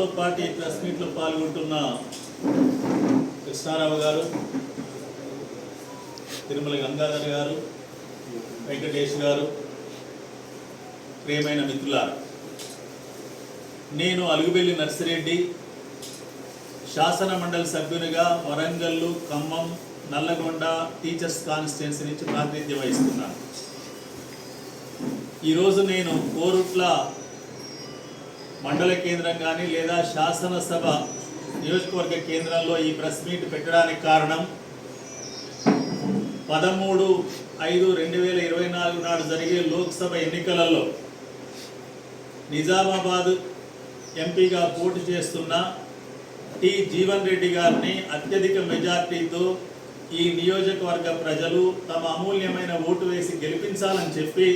నాతో పాటు ఈ ప్రెస్ మీట్లో పాల్గొంటున్న కృష్ణారావు గారు తిరుమల గంగాధర్ గారు వెంకటేష్ గారు ప్రియమైన మిత్రులారు నేను అలుగుబెల్లి నర్సిరెడ్డి శాసన మండలి సభ్యునిగా వరంగల్లు ఖమ్మం నల్లగొండ టీచర్స్ కాన్స్టిట్యున్సీ నుంచి ప్రాతినిధ్యం వహిస్తున్నాను. ఈరోజు నేను కోరుట్ల మండల కేంద్రం కానీ లేదా శాసనసభ నియోజకవర్గ కేంద్రంలో ఈ ప్రెస్ మీట్ పెట్టడానికి కారణం పదమూడు ఐదు రెండు వేల ఇరవై నాలుగు నాడు జరిగే లోక్సభ ఎన్నికలలో నిజామాబాద్ ఎంపీగా పోటీ చేస్తున్న టి జీవన్ రెడ్డి గారిని అత్యధిక మెజార్టీతో ఈ నియోజకవర్గ ప్రజలు తమ అమూల్యమైన ఓటు వేసి గెలిపించాలని చెప్పి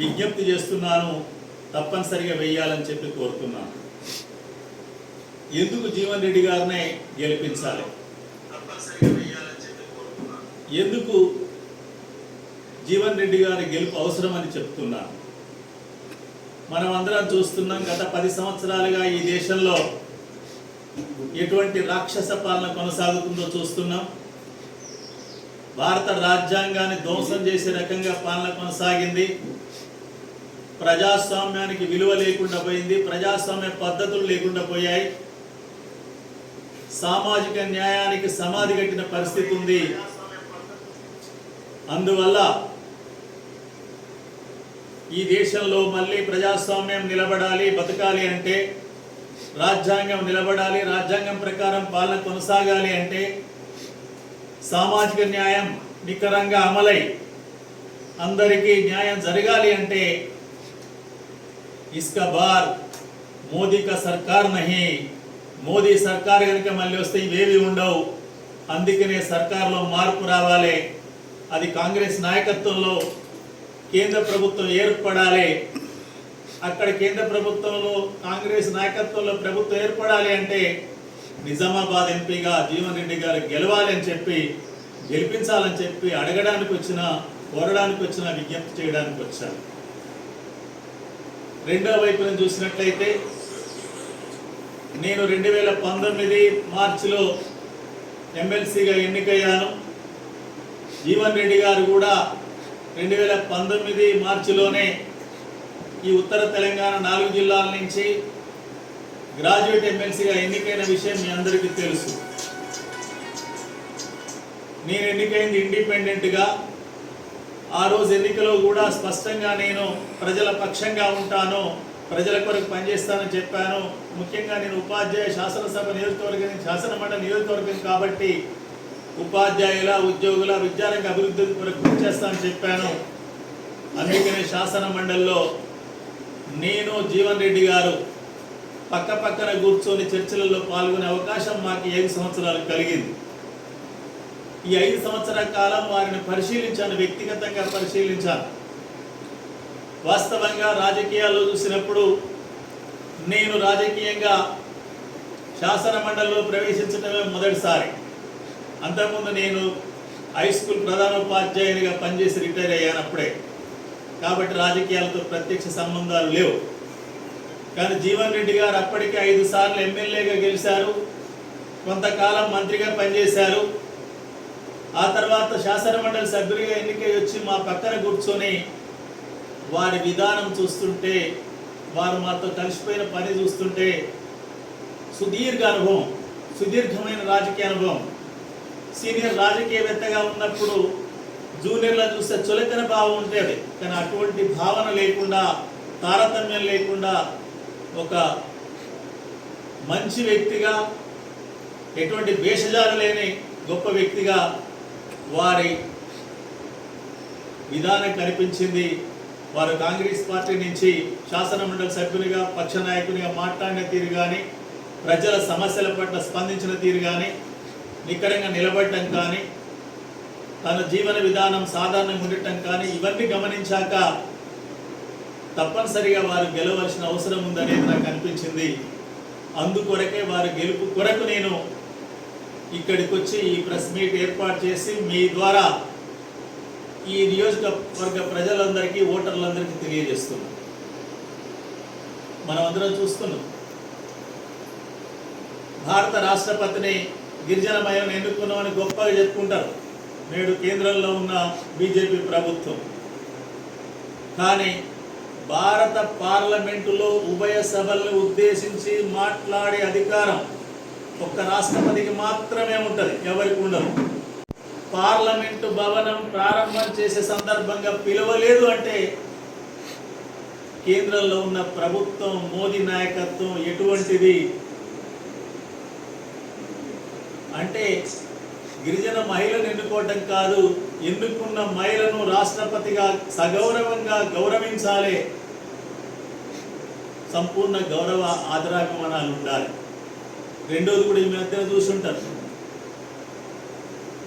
విజ్ఞప్తి చేస్తున్నాను. తప్పనిసరిగా వెయ్యాలని చెప్పి కోరుతున్నాను. ఎందుకు జీవన్ రెడ్డి గారినే గెలిపించాలి? ఎందుకు జీవన్ రెడ్డి గారి గెలుపు అవసరమని చెప్తున్నాను. మనం అందరం చూస్తున్నాం గత పది సంవత్సరాలుగా ఈ దేశంలో ఎటువంటి రాక్షస పాలన కొనసాగుతుందో చూస్తున్నాం. భారత రాజ్యాంగాన్ని ధ్వంసం చేసే రకంగా పాలన కొనసాగింది. ప్రజాస్వామ్యానికి విలువ లేకుండా పోయింది ప్రజాస్వామ్య పద్ధతులు లేకుండా పోయాయి. సామాజిక న్యాయానికి సమాధి కట్టిన పరిస్థితి ఉంది. అందువల్ల ఈ దేశంలో మళ్ళీ ప్రజాస్వామ్యం నిలబడాలి బతకాలి అంటే రాజ్యాంగం నిలబడాలి రాజ్యాంగం ప్రకారం పాలన కొనసాగాలి అంటే సామాజిక న్యాయం నికరంగా అమలై అందరికీ న్యాయం జరగాలి అంటే ఇస్కా బార్. మోదీ కా సర్కార్ నహి. మోదీ సర్కార్ కనుక మళ్ళీ వస్తే ఇవేవి ఉండవు. అందుకనే సర్కార్లో మార్పు రావాలి. అది కాంగ్రెస్ నాయకత్వంలో కేంద్ర ప్రభుత్వం ఏర్పడాలి. అక్కడ కేంద్ర ప్రభుత్వంలో కాంగ్రెస్ నాయకత్వంలో ప్రభుత్వం ఏర్పడాలి అంటే నిజామాబాద్ ఎంపీగా జీవన్ రెడ్డి గారు గెలవాలి అని చెప్పి గెలిపించాలని చెప్పి అడగడానికి వచ్చిన కోరడానికి వచ్చిన విజ్ఞప్తి చేయడానికి వచ్చాను రెండో వైపున చూసినట్లయితే నేను రెండు వేల పంతొమ్మిది మార్చిలో ఎమ్మెల్సీగా ఎన్నికయ్యాను. జీవన్ రెడ్డి గారు కూడా రెండు వేల పంతొమ్మిది మార్చిలోనే ఈ ఉత్తర తెలంగాణ నాలుగు జిల్లాల నుంచి గ్రాడ్యుయేట్ ఎమ్మెల్సీగా ఎన్నికైన విషయం మీ అందరికీ తెలుసు. నేను ఎన్నికైంది ఇండిపెండెంట్గా ఆ రోజు ఎన్నికలో కూడా స్పష్టంగా నేను ప్రజల పక్షంగా ఉంటాను ప్రజల కొరకు పనిచేస్తానని చెప్పాను. ముఖ్యంగా నేను ఉపాధ్యాయ శాసనసభ నియోజకవర్గం శాసనమండలి నియోజకవర్గం కాబట్టి ఉపాధ్యాయుల ఉద్యోగుల విద్యారంగ అభివృద్ధి కొరకు కృషి చేస్తానని చెప్పాను. అందుకనే శాసన మండలిలో నేను జీవన్ రెడ్డి గారు పక్క పక్కన కూర్చొని చర్చలలో పాల్గొనే అవకాశం మాకు ఏడు సంవత్సరాలు కలిగింది. ఈ ఐదు సంవత్సరాల కాలం వారిని పరిశీలించాను వ్యక్తిగతంగా పరిశీలించాను. వాస్తవంగా రాజకీయాల్లో చూసినప్పుడు నేను రాజకీయంగా శాసన మండలిలో ప్రవేశించడమే మొదటిసారి. అంతకుముందు నేను హై స్కూల్ ప్రధానోపాధ్యాయునిగా పనిచేసి రిటైర్ అయ్యానప్పుడే కాబట్టి రాజకీయాలతో ప్రత్యక్ష సంబంధాలు లేవు. కానీ జీవన్ రెడ్డి గారు అప్పటికే ఐదు సార్లు ఎమ్మెల్యేగా గెలిచారు. కొంతకాలం మంత్రిగా పనిచేశారు. ఆ తర్వాత శాసనమండలి సభ్యులుగా ఎన్నికై వచ్చి మా పక్కన కూర్చొని వారి విధానం చూస్తుంటే వారు మాతో కలిసిపోయిన పని చూస్తుంటే సుదీర్ఘ అనుభవం సుదీర్ఘమైన రాజకీయ అనుభవం. సీనియర్ రాజకీయవేత్తగా ఉన్నప్పుడు జూనియర్లను చూస్తే చులకన భావం ఉండేది. కానీ అటువంటి భావన లేకుండా తారతమ్యం లేకుండా ఒక మంచి వ్యక్తిగా ఎటువంటి భేషజాలు లేని గొప్ప వ్యక్తిగా వారి విధానం కనిపించింది. వారు కాంగ్రెస్ పార్టీ నుంచి శాసనమండలి సభ్యునిగా పక్ష నాయకునిగా మాట్లాడిన తీరు కానీ ప్రజల సమస్యల పట్ల స్పందించిన తీరు కానీ నికరంగా నిలబడటం కానీ తన జీవన విధానం సాధారణంగా ఉండటం కానీ ఇవన్నీ గమనించాక తప్పనిసరిగా వారు గెలవలసిన అవసరం ఉందనేది నాకు అనిపించింది. అందుకొరకే వారి గెలుపు కొరకు నేను ఇక్కడికి వచ్చి ఈ ప్రెస్ మీట్ ఏర్పాటు చేసి మీ ద్వారా ఈ నియోజకవర్గ ప్రజలందరికీ ఓటర్లందరికీ తెలియజేస్తున్నాం. మనమందరం చూస్తున్నాం. భారత రాష్ట్రపతిని గిరిజనమయం ఎన్నుకున్నామని గొప్పగా చెప్పుకుంటారు. నేడు కేంద్రంలో ఉన్న బీజేపీ ప్రభుత్వం. కానీ భారత పార్లమెంటులో ఉభయ సభలను ఉద్దేశించి మాట్లాడే అధికారం ఒక్క రాష్ట్రపతికి మాత్రమే ఉంటుంది ఎవరికి ఉండదు. పార్లమెంటు భవనం ప్రారంభం చేసే సందర్భంగా పిలవలేదు అంటే కేంద్రంలో ఉన్న ప్రభుత్వం మోదీ నాయకత్వం ఎటువంటిది? అంటే గిరిజన మహిళను ఎన్నుకోవటం కాదు ఎన్నుకున్న మహిళను రాష్ట్రపతిగా సగౌరవంగా గౌరవించాలి? సంపూర్ణ గౌరవ ఆదరాభిమానాలు ఉండాలి. రెండోది కూడా ఈ మధ్యన చూసుంటారు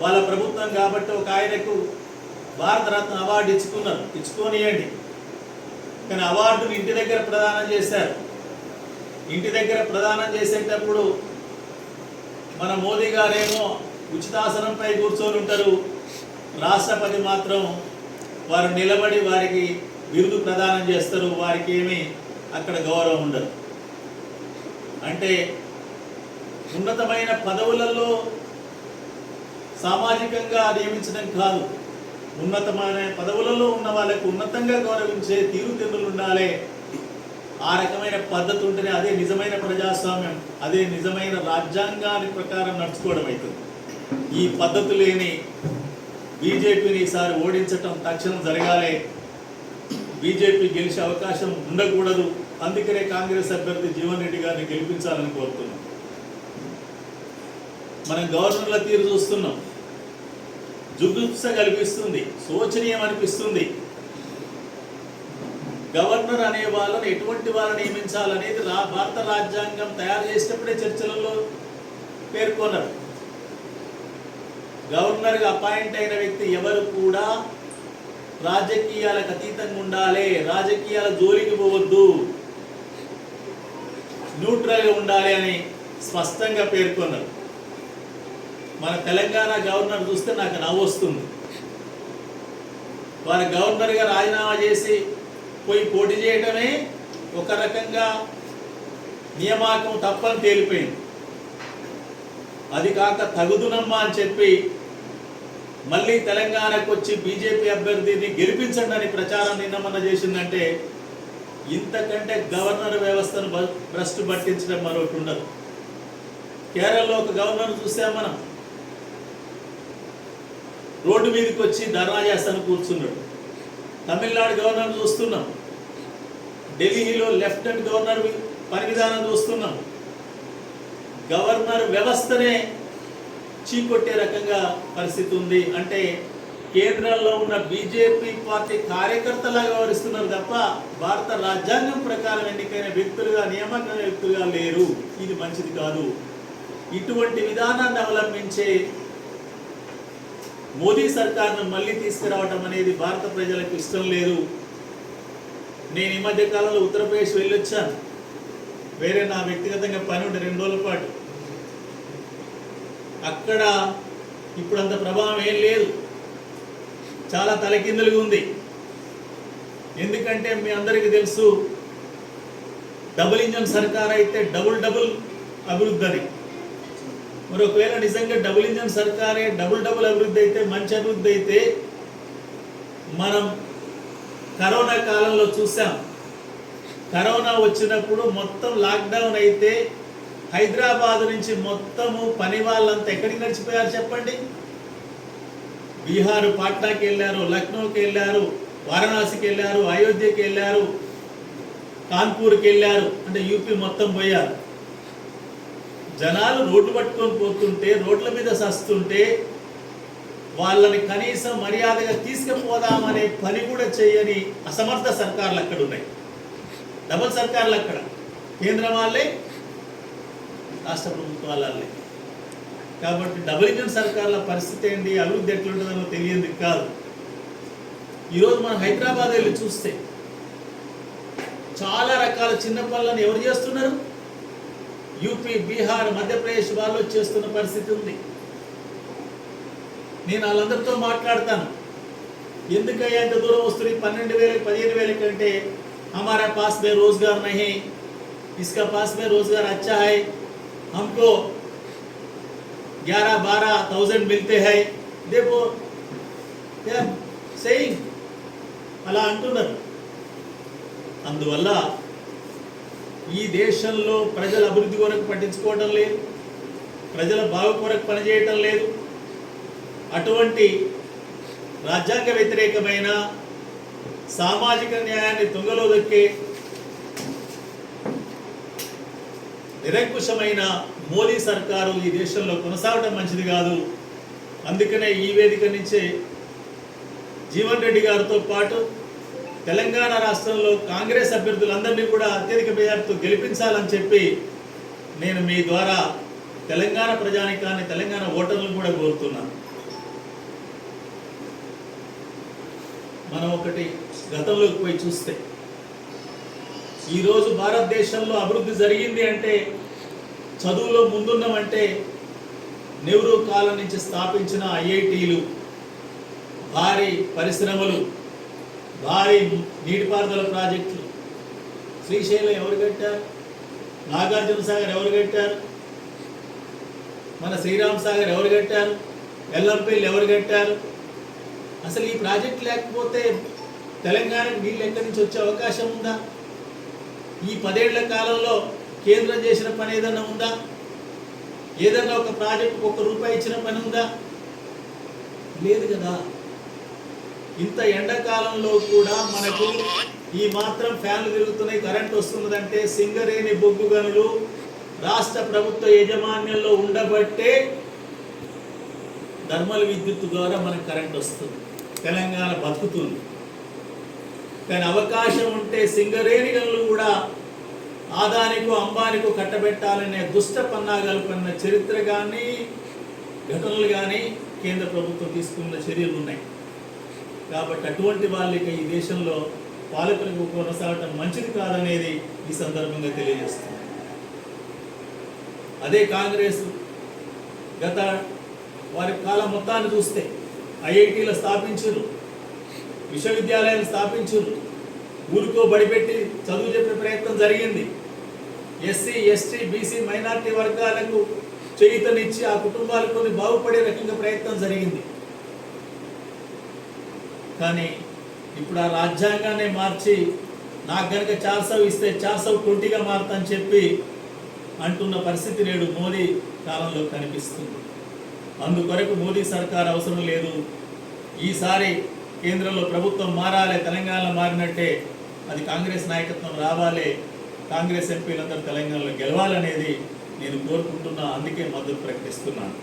వాళ్ళ ప్రభుత్వం కాబట్టి ఒక ఆయనకు భారతరత్న అవార్డు ఇచ్చుకున్నారు. ఇచ్చుకోనియండి. కానీ అవార్డుని ఇంటి దగ్గర ప్రదానం చేశారు. ఇంటి దగ్గర ప్రదానం చేసేటప్పుడు మన మోదీ గారేమో ఉచితాసనంపై కూర్చొని ఉంటారు. రాష్ట్రపతి మాత్రం వారు నిలబడి వారికి బిరుదు ప్రదానం చేస్తారు. వారికి ఏమీ అక్కడ గౌరవం ఉండదు. అంటే ఉన్నతమైన పదవులలో సామాజికంగా నియమించడం కాదు. ఉన్నతమైన పదవులలో ఉన్న వాళ్ళకు ఉన్నతంగా గౌరవించే తీరుతెన్నులు ఉండాలి. ఆ రకమైన పద్ధతి ఉంటేనే అదే నిజమైన ప్రజాస్వామ్యం అదే నిజమైన రాజ్యాంగాన్ని ప్రకారం నడుచుకోవడం అవుతుంది. ఈ పద్ధతి లేని బీజేపీని ఈసారి ఓడించటం తక్షణం జరగాలి. బీజేపీ గెలిచే అవకాశం ఉండకూడదు. అందుకనే కాంగ్రెస్ అభ్యర్థి జీవన్ రెడ్డి గారిని గెలిపించాలని కోరుతున్నాం. మనం గవర్నర్ల తీరు చూస్తున్నాం. జుగుప్స కల్పిస్తుంది శోచనీయం అనిపిస్తుంది. గవర్నర్ అనే వాళ్ళని ఎటువంటి వాళ్ళని నియమించాలనేది రా భారత రాజ్యాంగం తయారు చేసేటప్పుడే చర్చలలో పేర్కొన్నారు. గవర్నర్గా అపాయింట్ అయిన వ్యక్తి ఎవరు కూడా రాజకీయాలకు అతీతంగా ఉండాలి రాజకీయాల జోలికి పోవద్దు. న్యూట్రల్గా ఉండాలి అని స్పష్టంగా పేర్కొన్నారు. మన తెలంగాణ గవర్నర్ చూస్తే నాకు నవ్వు వస్తుంది. వారు గవర్నర్గా రాజీనామా చేసి పోయి పోటీ చేయడమే ఒక రకంగా నియామకం తప్పని తేలిపోయింది. అది కాక తగుదునమ్మా అని చెప్పి మళ్ళీ తెలంగాణకు వచ్చి బీజేపీ అభ్యర్థిని గెలిపించండి అని ప్రచారం నిన్నమన్న చేసిందంటే ఇంతకంటే గవర్నర్ వ్యవస్థను భ్రష్టు పట్టించడం మరొకటి ఉండదు. కేరళలో ఒక గవర్నర్ చూసాం మనం. రోడ్డు మీదకి వచ్చి ధర్నా చేస్తాను కూర్చున్నాడు. తమిళనాడు గవర్నర్ చూస్తున్నాం. ఢిల్లీలో లెఫ్టినెంట్ గవర్నర్ పని విధానం చూస్తున్నాం. గవర్నర్ వ్యవస్థనే చీకొట్టే రకంగా పరిస్థితి ఉంది. అంటే కేంద్రంలో ఉన్న బీజేపీ పార్టీ కార్యకర్తలాగా వ్యవహరిస్తున్నారు తప్ప భారత రాజ్యాంగం ప్రకారం ఎన్నికైన వ్యక్తులుగా నియామకమైన వ్యక్తులుగా లేరు. ఇది మంచిది కాదు. ఇటువంటి విధానాన్ని అవలంబించే మోదీ సర్కార్ను మళ్ళీ తీసుకురావటం అనేది భారత ప్రజలకు ఇష్టం లేదు. నేను ఈ మధ్య కాలంలో ఉత్తరప్రదేశ్ వెళ్ళొచ్చాను. వేరే నా వ్యక్తిగతంగా పని ఉండే రెండు రోజుల పాటు. అక్కడ ఇప్పుడు అంత ప్రభావం ఏం లేదు. చాలా తలకిందులుగా ఉంది. ఎందుకంటే మీ అందరికీ తెలుసు డబుల్ ఇంజన్ సర్కార్ అయితే డబుల్ డబుల్ అభివృద్ధి అని. మరి ఒకవేళ నిజంగా డబుల్ ఇంజన్ సర్కారే డబుల్ డబుల్ అభివృద్ధి అయితే మంచి అభివృద్ధి అయితే మనం కరోనా కాలంలో చూసాం. కరోనా వచ్చినప్పుడు మొత్తం లాక్డౌన్ అయితే హైదరాబాద్ నుంచి మొత్తము పని వాళ్ళంతా ఎక్కడికి నడిచిపోయారు చెప్పండి? బీహారు పాట్నాకి వెళ్ళారు లక్నోకి వెళ్ళారు వారణాసికి వెళ్ళారు అయోధ్యకి వెళ్ళారు కాన్పూర్కి వెళ్ళారు అంటే యూపీ మొత్తం పోయారు. జనాలు రోడ్డు పట్టుకొని పోతుంటే రోడ్ల మీద సస్తుంటే వాళ్ళని కనీసం మర్యాదగా తీసుకుపోదామనే పని కూడా చేయని అసమర్థ సర్కార్లు అక్కడ ఉన్నాయి. డబల్ సర్కార్లు అక్కడ. కేంద్రం వాళ్ళే రాష్ట్ర ప్రభుత్వాల వాళ్ళే కాబట్టి డబుల్ ఇంజన్ సర్కార్ల పరిస్థితి ఏంటి అభివృద్ధి ఎట్లుంటుందో తెలియదు కాదు. ఈరోజు మనం హైదరాబాద్ వెళ్ళి చూస్తే చాలా రకాల చిన్న పనులను ఎవరు చేస్తున్నారు? యూపీ బీహార్ మధ్యప్రదేశ్ వాళ్ళు చేస్తున్న పరిస్థితి ఉంది నేను వాళ్ళందరితో మాట్లాడతాను ఎందుకయ్యా ఇంత దూరం వస్తుంది పన్నెండు వేలకి పదిహేను వేల కంటే హమారా పాస్ మే రోజ్గార్ నహి इसका पास में रोजगार अच्छा है हमको ग्यारह बारह थाउजेंड मिलते हैं देखो యా సై అలా అంటున్నారు అందువల్ల ఈ దేశంలో ప్రజల అభివృద్ధి కొరకు పట్టించుకోవడం లేదు. ప్రజల బాగు కొరకు పనిచేయటం లేదు. అటువంటి రాజ్యాంగ వ్యతిరేకమైన సామాజిక న్యాయాన్ని తుంగలో దొక్కే నిరంకుశమైన మోదీ సర్కారు ఈ దేశంలో కొనసాగడం మంచిది కాదు. అందుకనే ఈ వేదిక నుంచే జీవన్ రెడ్డి గారితో పాటు తెలంగాణ రాష్ట్రంలో కాంగ్రెస్ అభ్యర్థులందరినీ కూడా అత్యధిక మెజార్టీతో గెలిపించాలని చెప్పి నేను మీ ద్వారా తెలంగాణ ప్రజానికాన్ని తెలంగాణ ఓటర్లను కూడా కోరుతున్నాను మనం ఒకటి గతంలోకి పోయి చూస్తే ఈరోజు భారతదేశంలో అభివృద్ధి జరిగింది అంటే చదువులో ముందున్నామంటే నెహ్రూ కాలం నుంచి స్థాపించిన ఐఐటీలు భారీ పరిశ్రమలు భారీ నీటిపారుదల ప్రాజెక్టులు. శ్రీశైలం ఎవరు కట్టారు? నాగార్జున సాగర్ ఎవరు కట్టారు? మన శ్రీరామ్ సాగర్ ఎవరు కట్టారు? ఎల్లంపల్లి ఎవరు కట్టారు? అసలు ఈ ప్రాజెక్ట్ లేకపోతే తెలంగాణకు నీళ్ళు ఎక్కడి నుంచి వచ్చే అవకాశం ఉందా? ఈ పదేళ్ళ కాలంలో కేంద్రం చేసిన పని ఏదన్నా ఉందా? ఏదన్నా ఒక ప్రాజెక్టుకు ఒక్క రూపాయి ఇచ్చిన పని ఉందా? లేదు కదా. ఇంత ఎండాకాలంలో కూడా మనకు ఈ మాత్రం ఫ్యాన్లు తిరుగుతున్నాయి కరెంట్ వస్తున్నదంటే సింగరేణి బొగ్గు గనులు రాష్ట్ర ప్రభుత్వ యాజమాన్యంలో ఉండబట్టే థర్మల్ విద్యుత్ ద్వారా మనకు కరెంట్ వస్తుంది తెలంగాణ బతుకుతుంది. కానీ అవకాశం ఉంటే సింగరేణి గనులు కూడా ఆదానికు అంబానికు కట్టబెట్టాలనే దుష్ట పన్నాగాలు పన్న చరిత్ర కానీ ఘటనలు కానీ కేంద్ర ప్రభుత్వం తీసుకున్న చర్యలు ఉన్నాయి. కాబట్టి అటువంటి వాళ్ళకి ఈ దేశంలో పాలకులకు కొనసాగటం మంచిది కాదనేది ఈ సందర్భంగా తెలియజేస్తుంది. అదే కాంగ్రెస్ గత వారి కాలం మొత్తాన్ని చూస్తే ఐఐటీలు స్థాపించారు విశ్వవిద్యాలయాలు స్థాపించారు ఊరికో బడిపెట్టి చదువు చెప్పే ప్రయత్నం జరిగింది. ఎస్సీ ఎస్టీ బీసీ మైనార్టీ వర్గాలకు చేయుతనిచ్చి ఆ కుటుంబాలకు కొన్ని బాగుపడే రకంగా ప్రయత్నం జరిగింది. కానీ ఇప్పుడు ఆ రాజ్యాంగాన్ని మార్చి నాకు గనక చార్సవ్ ఇస్తే చార్సవ్ ట్వంటీగా మారుతని చెప్పి అంటున్న పరిస్థితి నేడు మోదీ కాలంలో కనిపిస్తుంది. అందుకొరకు మోదీ సర్కార్ అవసరం లేదు. ఈసారి కేంద్రంలో ప్రభుత్వం మారాలి తెలంగాణలో మారినట్టే అది కాంగ్రెస్ నాయకత్వం రావాలి కాంగ్రెస్ ఎంపీలందరూ తెలంగాణలో గెలవాలనేది నేను కోరుకుంటున్నా అందుకే మద్దతు ప్రకటిస్తున్నాను.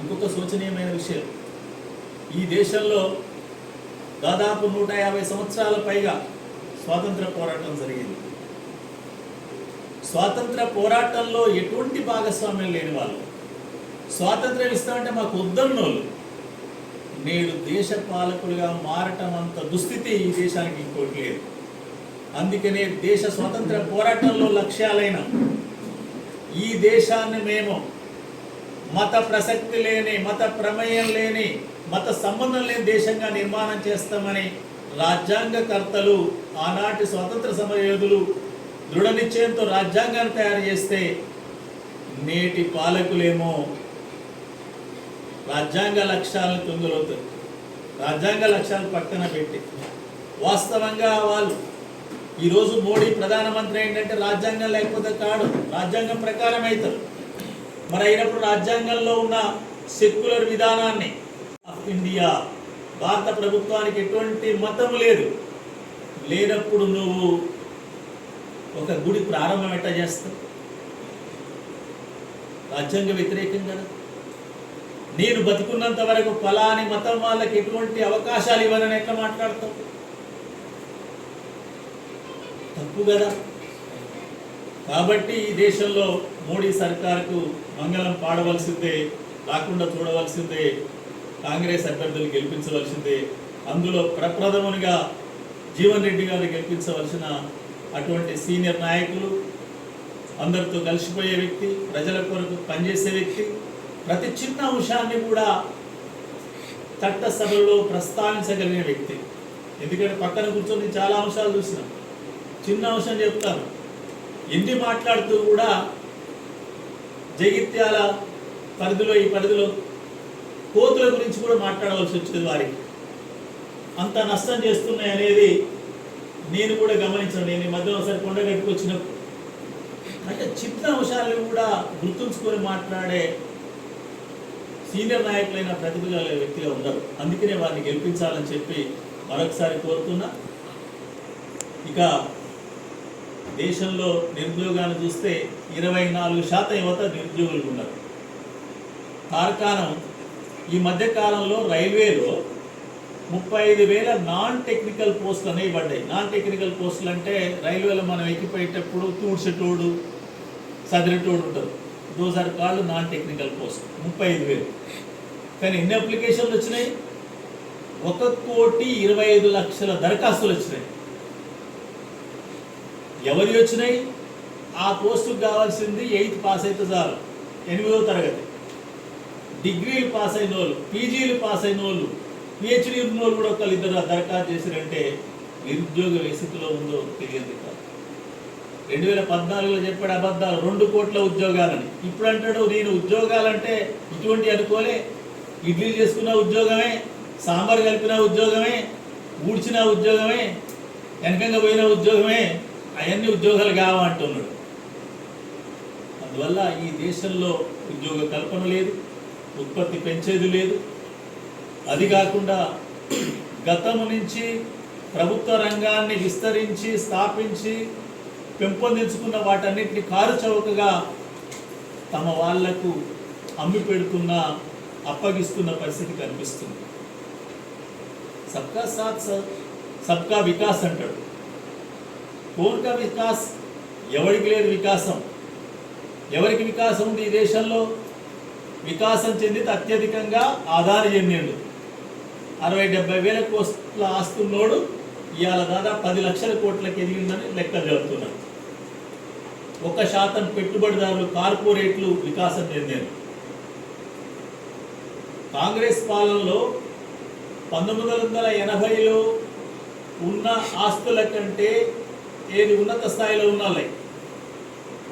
ఇంకొక శోచనీయమైన విషయం. ఈ దేశంలో దాదాపు నూట యాభై సంవత్సరాల పైగా స్వాతంత్ర పోరాటం జరిగింది. స్వాతంత్ర పోరాటంలో ఎటువంటి భాగస్వామ్యం లేని వాళ్ళు. స్వాతంత్రం ఇస్తామంటే మాకు వద్దన్నోళ్ళు నేడు దేశ పాలకులుగా మారటం అంత దుస్థితి ఈ దేశానికి ఇంకోటి లేదు. అందుకనే దేశ స్వాతంత్ర పోరాటంలో లక్ష్యాలైన ఈ దేశాన్ని మేము మత ప్రసక్తి లేని మత ప్రమేయం లేని మత సంబంధం లేని దేశంగా నిర్మాణం చేస్తామని రాజ్యాంగకర్తలు ఆనాటి స్వతంత్ర సమరయోధులు దృఢ నిశ్చయంతో రాజ్యాంగాన్ని తయారు చేస్తే నేటి పాలకులేమో రాజ్యాంగ లక్ష్యాలను తొందరవుతారు రాజ్యాంగ లక్ష్యాలు పక్కన పెట్టి. వాస్తవంగా వాళ్ళు ఈరోజు మోడీ ప్రధానమంత్రి ఏంటంటే రాజ్యాంగం లేకపోతే కాడు రాజ్యాంగం ప్రకారం అవుతారు మరి అయినప్పుడు రాజ్యాంగంలో ఉన్న సెక్యులర్ విధానాన్ని ఇండియా. భారత ప్రభుత్వానికి ఎటువంటి మతం లేదు. లేనప్పుడు నువ్వు ఒక గుడి ప్రారంభం ఎట్లా చేస్తావు? రాజ్యాంగ వ్యతిరేకం కదా నేను బతుకున్నంత వరకు ఫలాని మతం వాళ్ళకి ఎటువంటి అవకాశాలు ఇవ్వనని ఎట్లా మాట్లాడతావు? తప్పు కదా. కాబట్టి ఈ దేశంలో మోడీ సర్కార్కు మంగళం పాడవలసిందే రాకుండా చూడవలసిందే. కాంగ్రెస్ అభ్యర్థులు గెలిపించవలసిందే. అందులో ప్రప్రథమునిగా జీవన్ రెడ్డి గారు గెలిపించవలసిన అటువంటి సీనియర్ నాయకులు అందరితో కలిసిపోయే వ్యక్తి ప్రజల కొరకు పనిచేసే వ్యక్తి ప్రతి చిన్న అంశాన్ని కూడా చట్టసభలో ప్రస్తావించగలిగిన వ్యక్తి. ఎందుకంటే పక్కన కూర్చొని చాలా అంశాలు చూసినాం. చిన్న అంశం చెప్తాను. ఎన్ని మాట్లాడుతూ కూడా జగిత్యాల పరిధిలో ఈ పరిధిలో కోతుల గురించి కూడా మాట్లాడవలసి వచ్చేది వారికి. అంత నష్టం చేస్తున్నాయి అనేది నేను కూడా గమనించాను. నేను ఈ మధ్యలో ఒకసారి కొండగట్టుకు వచ్చినప్పుడు. అంటే చిన్న అంశాలను కూడా గుర్తుంచుకొని మాట్లాడే సీనియర్ నాయకులైన ప్రతిభ వ్యక్తిగా ఉన్నారు అందుకనే వారిని గెలిపించాలని చెప్పి మరొకసారి కోరుతున్నా. ఇక దేశంలో నిరుద్యోగాన్ని చూస్తే ఇరవై నాలుగు శాతం యువత నిరుద్యోగులు ఉన్నారు. కార్ఖానం ఈ మధ్య కాలంలో రైల్వేలో ముప్పై ఐదు వేల నాన్ టెక్నికల్ పోస్టులు అనేవి పడ్డాయి. నాన్ టెక్నికల్ పోస్టులు అంటే రైల్వేలో మనం ఎక్కిపోయేటప్పుడు తూడ్చేటోడు సదిరేటోడు ఉంటారు. దోస్ ఆర్ కాళ్ళు నాన్ టెక్నికల్ పోస్ట్ ముప్పై ఐదు వేలు. కానీ ఎన్ని అప్లికేషన్లు వచ్చినాయి? ఒక కోటి ఇరవై ఐదు లక్షల దరఖాస్తులు వచ్చినాయి. ఎవరి వచ్చినాయి? ఆ పోస్టుకు కావాల్సింది ఎయిత్ పాస్ అయితే చాలు. ఎనిమిదో తరగతి. డిగ్రీలు పాస్ అయిన వాళ్ళు పీజీలు పాస్ అయిన వాళ్ళు పిహెచ్డీ ఉన్న వాళ్ళు కూడా ఒకళ్ళు ఇద్దరు దరఖాస్తు చేశారంటే నిరుద్యోగ ఏ స్థితిలో ఉందో తెలియదు కాదు. రెండు వేల పద్నాలుగులో చెప్పాడు అబద్ధాలు రెండు కోట్ల ఉద్యోగాలని. ఇప్పుడు అంటాడు నేను ఉద్యోగాలంటే ఇటువంటి అనుకోలే. ఇడ్లీ చేసుకున్న ఉద్యోగమే సాంబార్ కలిపిన ఉద్యోగమే ఊడ్చిన ఉద్యోగమే వెనకంగా పోయిన ఉద్యోగమే అవన్నీ ఉద్యోగాలు కావంటున్నాడు అందువల్ల ఈ దేశంలో ఉద్యోగ కల్పన లేదు. ఉత్పత్తి పెంచేది లేదు. అది కాకుండా గతము నుంచి ప్రభుత్వ రంగాన్ని విస్తరించి స్థాపించి పెంపొందించుకున్న వాటన్నిటిని కారు చౌకగా తమ వాళ్ళకు అమ్మి పెడుతున్న అప్పగిస్తున్న పరిస్థితి కనిపిస్తుంది. సబ్కా సాత్ సబ్కా వికాస్ అంటాడు. కోర్క వికాస్ ఎవరికి లేదు వికాసం. ఎవరికి వికాసం ఉంది ఈ దేశంలో? వికాసం చెందితే అత్యధికంగా ఆదాయం చెందిండు అరవై డెబ్బై వేల కోట్ల ఆస్తున్నోడు ఇవాళ దాదాపు పది లక్షల కోట్లకు ఎదిగిందని లెక్కలు చెబుతున్నారు ఒక శాతం పెట్టుబడిదారులు కార్పొరేట్లు వికాసం చెందారు. కాంగ్రెస్ పాలనలో పంతొమ్మిది వందల ఎనభైలో ఉన్న ఆస్తుల కంటే ఏది ఉన్నత స్థాయిలో ఉన్నాయి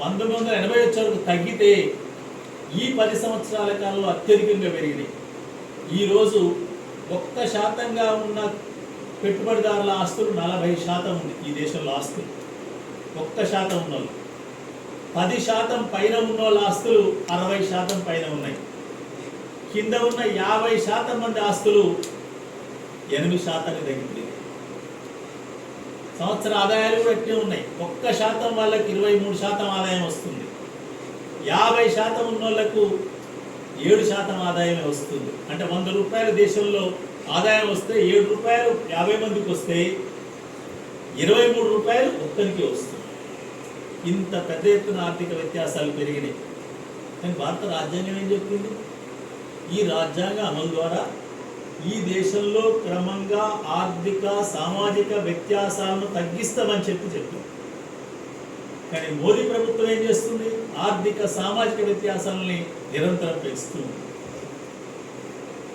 పంతొమ్మిది వందల ఎనభై వచ్చే వరకు తగ్గితే ఈ పది సంవత్సరాల కాలంలో అత్యధికంగా పెరిగినాయి ఈరోజు ఒక్క శాతంగా ఉన్న పెట్టుబడిదారుల ఆస్తులు నలభై శాతం ఉంది ఈ దేశంలో ఆస్తులు. ఒక్క శాతం ఉన్న వాళ్ళు పది శాతం పైన ఉన్న వాళ్ళ ఆస్తులు అరవై శాతం పైన ఉన్నాయి. కింద ఉన్న యాభై శాతం మంది ఆస్తులు ఎనిమిది శాతానికి తగ్గింది సంవత్సర ఆదాయాలు కూడా ఎక్కువ ఉన్నాయి. ఒక్క శాతం వాళ్ళకి ఇరవై మూడు శాతం ఆదాయం వస్తుంది. యాభై శాతం ఉన్నోళ్ళకు ఏడు శాతం ఆదాయమే వస్తుంది. అంటే వంద రూపాయల దేశంలో ఆదాయం వస్తే ఏడు రూపాయలు యాభై మందికి వస్తే ఇరవై మూడు రూపాయలు ఒక్కరికి వస్తుంది. ఇంత పెద్ద ఎత్తున ఆర్థిక వ్యత్యాసాలు పెరిగినాయి. కానీ భారత రాజ్యాంగం ఏం చెప్తుంది ఈ రాజ్యాంగ అమలు ద్వారా ఈ దేశంలో క్రమంగా ఆర్థిక సామాజిక వ్యత్యాసాలను తగ్గిస్తామని చెప్పి చెప్పారు కానీ మోదీ ప్రభుత్వం ఏం చేస్తుంది? ఆర్థిక సామాజిక వ్యత్యాసాలని నిరంతరం పెంచుతుంది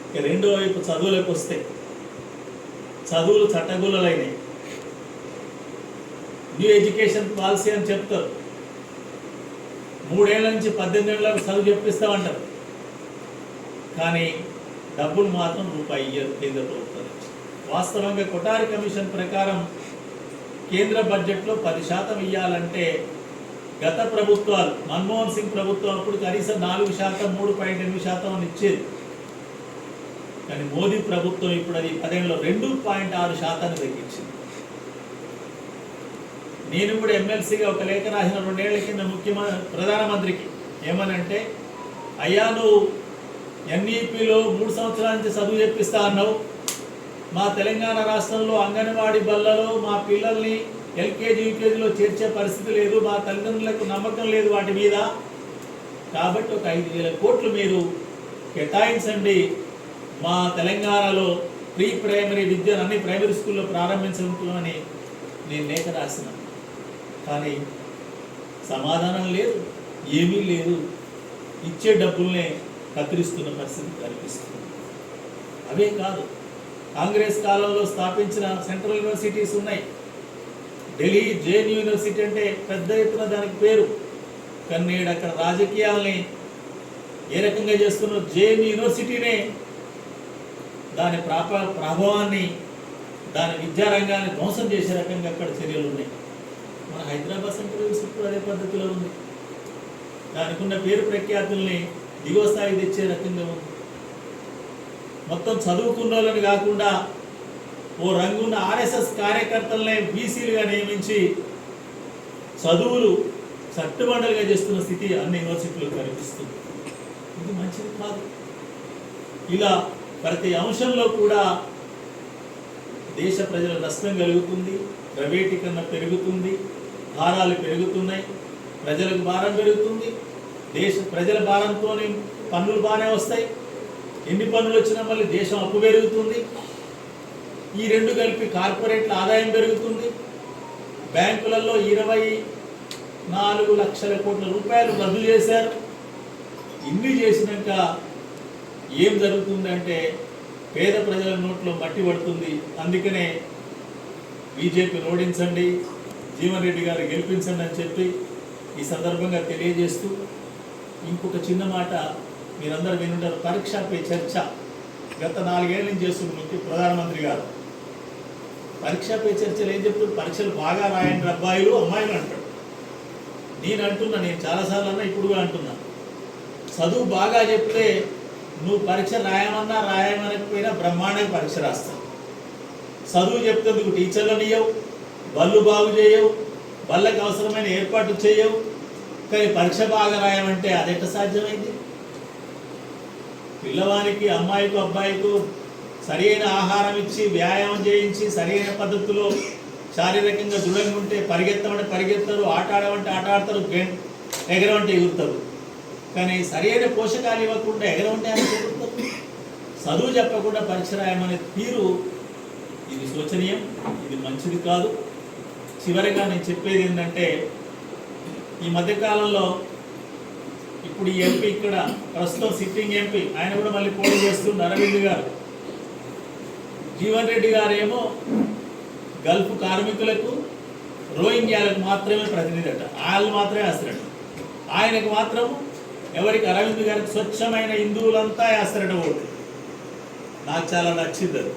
ఇక రెండో వైపు చదువులకు వస్తే చదువులు చట్టగులలైనాయి న్యూ ఎడ్యుకేషన్ పాలసీ అని చెప్తారు. మూడేళ్ళ నుంచి పద్దెనిమిది ఏళ్ళ చదువు చెప్పిస్తామంటారు. కానీ డబ్బులు మాత్రం రూపాయి ఇయ్యరు కేంద్ర ప్రభుత్వం నుంచి. వాస్తవంగా కొటారి కమిషన్ ప్రకారం కేంద్ర బడ్జెట్లో పది శాతం ఇవ్వాలంటే గత ప్రభుత్వాలు మన్మోహన్ సింగ్ ప్రభుత్వం అప్పుడు కనీసం నాలుగు శాతం మూడు పాయింట్ ఎనిమిది శాతం అని ఇచ్చేది. కానీ మోదీ ప్రభుత్వం ఇప్పుడు అది పదేళ్ళలో రెండు పాయింట్ ఆరు శాతాన్ని తగ్గించింది. నేను కూడా ఎమ్మెల్సీగా ఒక లేఖ రాసిన రెండేళ్ళ కింద ముఖ్యమంత్రి ప్రధానమంత్రికి ఏమనంటే అయ్యా నువ్వు ఎన్ఈపిలో మూడు సంవత్సరాల నుంచి చదువు చెప్పిస్తా అన్నావు. మా తెలంగాణ రాష్ట్రంలో అంగన్వాడీ బల్లలో మా పిల్లల్ని ఎల్కేజీ యూకేజీలో చేర్చే పరిస్థితి లేదు. మా తల్లిదండ్రులకు నమ్మకం లేదు వాటి మీద. కాబట్టి ఒక ఐదు వేల కోట్లు మీరు కేటాయించండి. మా తెలంగాణలో ప్రీ ప్రైమరీ విద్యను అన్ని ప్రైమరీ స్కూల్లో ప్రారంభించమని నేను లేఖ రాసిన. కానీ సమాధానం లేదు ఏమీ లేదు. ఇచ్చే డబ్బుల్నే కత్తిరిస్తున్న పరిస్థితి కనిపిస్తుంది. అవే కాదు కాంగ్రెస్ కాలంలో స్థాపించిన సెంట్రల్ యూనివర్సిటీస్ ఉన్నాయి. ఢిల్లీ జైన్ యూనివర్సిటీ అంటే పెద్ద ఎత్తున దానికి పేరు. కానీ నేడు అక్కడ రాజకీయాల్ని ఏ రకంగా చేస్తున్న జైన్ యూనివర్సిటీనే దాని ప్రాప ప్రభావాన్ని దాని విద్యారంగాన్ని ధ్వంసం చేసే రకంగా అక్కడ చర్యలు ఉన్నాయి. మన హైదరాబాద్ సెంట్రల్ యూనివర్సిటీ కూడా అదే పద్ధతిలో ఉంది. దానికి ఉన్న పేరు ప్రఖ్యాతుల్ని దిగువ స్థాయి తెచ్చే రకంగా ఉంది. మొత్తం చదువుకున్న వాళ్ళని కాకుండా ఓ రంగున్న ఆర్ఎస్ఎస్ కార్యకర్తలనే బీసీలుగా నియమించి చదువులు చట్టుబండలుగా చేస్తున్న స్థితి అన్ని యూనివర్సిటీలు కనిపిస్తుంది. ఇది మంచిది కాదు. ఇలా ప్రతి అంశంలో కూడా దేశ ప్రజల నష్టం కలుగుతుంది ప్రైవేటీకరణ పెరుగుతుంది భారాలు పెరుగుతున్నాయి ప్రజలకు భారం పెరుగుతుంది దేశ ప్రజల భారంతోనే పన్నులు బాగానే వస్తాయి. ఎన్ని పన్నులు వచ్చినా మళ్ళీ దేశం అప్పు పెరుగుతుంది. ఈ రెండు కలిపి కార్పొరేట్ల ఆదాయం పెరుగుతుంది. బ్యాంకులలో ఇరవై నాలుగు లక్షల కోట్ల రూపాయలు రద్దు చేశారు. ఇన్ని చేసినాక ఏం జరుగుతుందంటే పేద ప్రజల నోట్లో మట్టి పడుతుంది. అందుకనే బీజేపీ ఓడించండి జీవన్ రెడ్డి గారు గెలిపించండి అని చెప్పి ఈ సందర్భంగా తెలియజేస్తూ ఇంకొక చిన్న మాట మీరందరూ వినుంటారు. పరీక్ష పే చర్చ. గత నాలుగేళ్ళ నుంచి చేస్తున్న ప్రధానమంత్రి గారు. పరీక్ష పే చర్చలు ఏం చెప్తారు? పరీక్షలు బాగా రాయండి అబ్బాయిలు అమ్మాయిలు అంటాడు. నేను అంటున్నా నేను చాలాసార్లు అన్నా ఇప్పుడు కూడా అంటున్నా. చదువు బాగా చెప్తే నువ్వు పరీక్ష రాయమన్నా రాయమనకపోయినా బ్రహ్మాండంగా పరీక్ష రాస్తావు. చదువు చెప్తే నువ్వు టీచర్లను ఇయ్యవు బళ్ళు బాగు చేయవు బళ్ళకి అవసరమైన ఏర్పాటు చేయవు. కానీ పరీక్ష బాగా రాయమంటే అది సాధ్యమైంది? పిల్లవానికి అమ్మాయికు అబ్బాయికు సరైన ఆహారం ఇచ్చి వ్యాయామం చేయించి సరైన పద్ధతిలో శారీరకంగా దృఢంగా ఉంటే పరిగెత్తమంటే పరిగెత్తారు ఆట ఆడమంటే ఆట ఆడతారు ఎగరమంటే ఎగురుతారు. కానీ సరైన పోషకాలు ఇవ్వకుండా ఎగరమంటే ఆయన ఎగురుతారు? చదువు చెప్పకుండా పరీక్ష రాయమనే తీరు ఇది శోచనీయం ఇది మంచిది కాదు. చివరిగా నేను చెప్పేది ఏంటంటే ఈ మధ్యకాలంలో ఇప్పుడు ఈ ఎంపీ ఇక్కడ ప్రస్తుతం సిట్టింగ్ ఎంపీ ఆయన కూడా మళ్ళీ పోటీ చేస్తున్నారు అరవింద్ గారు. జీవన్ రెడ్డి గారేమో గల్ఫ్ కార్మికులకు రోహింగ్యాలకు మాత్రమే ప్రతినిధి అట. వాళ్ళు మాత్రమే వేస్తారట ఆయనకు మాత్రం ఎవరికి అరవింద్ గారికి స్వచ్ఛమైన హిందువులంతా వేస్తారట ఓటు. నాకు చాలా నచ్చింది అది.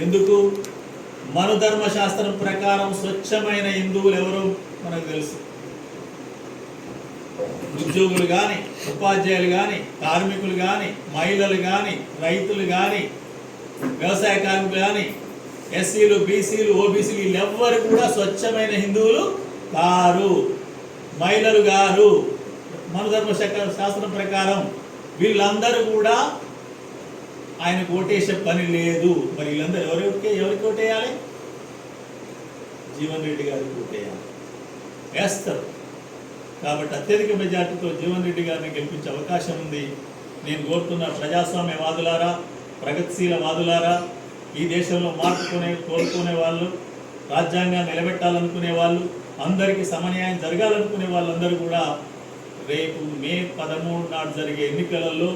ఎందుకు? మనుధర్మ శాస్త్రం ప్రకారం స్వచ్ఛమైన హిందువులు ఎవరు మనకు తెలుసు. ఉద్యోగులు కానీ ఉపాధ్యాయులు కానీ కార్మికులు కానీ మహిళలు కానీ రైతులు కానీ వ్యవసాయ కార్మికులు కానీ ఎస్సీలు బీసీలు ఓబీసీలు వీళ్ళెవ్వరు కూడా స్వచ్ఛమైన హిందువులు కారు. మహిళలు గారు. మన ధర్మ శాఖ- శాస్త్రం ప్రకారం వీళ్ళందరూ కూడా ఆయన ఓటేసే పని లేదు. మరి వీళ్ళందరూ ఎవరికి ఎవరికి ఓటేయాలి? జీవన్ రెడ్డి గారికి ఓటేయాలి. వేస్తారు. కాబట్టి అత్యధిక మెజార్టీతో జీవన్ రెడ్డి గారిని గెలిపించే అవకాశం ఉంది. నేను కోరుతున్న ప్రజాస్వామ్య వాదులారా ప్రగతిశీల వాదులారా ఈ దేశంలో మార్పుకునే కోరుకునే వాళ్ళు రాజ్యాంగాన్ని నిలబెట్టాలనుకునే వాళ్ళు అందరికీ సమన్యాయం జరగాలనుకునే వాళ్ళందరూ కూడా రేపు మే పదమూడు నాడు జరిగే ఎన్నికలలో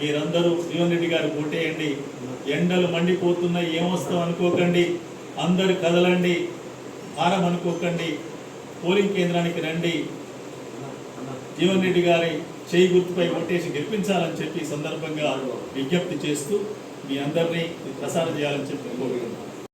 మీరందరూ జీవన్ రెడ్డి గారు ఓటేయండి. ఎండలు మండిపోతున్నాయి ఏమొస్తాం అనుకోకండి. అందరు కదలండి భారం అనుకోకండి. పోలింగ్ కేంద్రానికి రండి. జీవన్ రెడ్డి గారి చేయి గుర్తుపై ఓటేసి గెలిపించాలని చెప్పి సందర్భంగా విజ్ఞప్తి చేస్తూ మీ అందరినీ ప్రసారం చేయాలని చెప్పి కోరుకుంటున్నాను.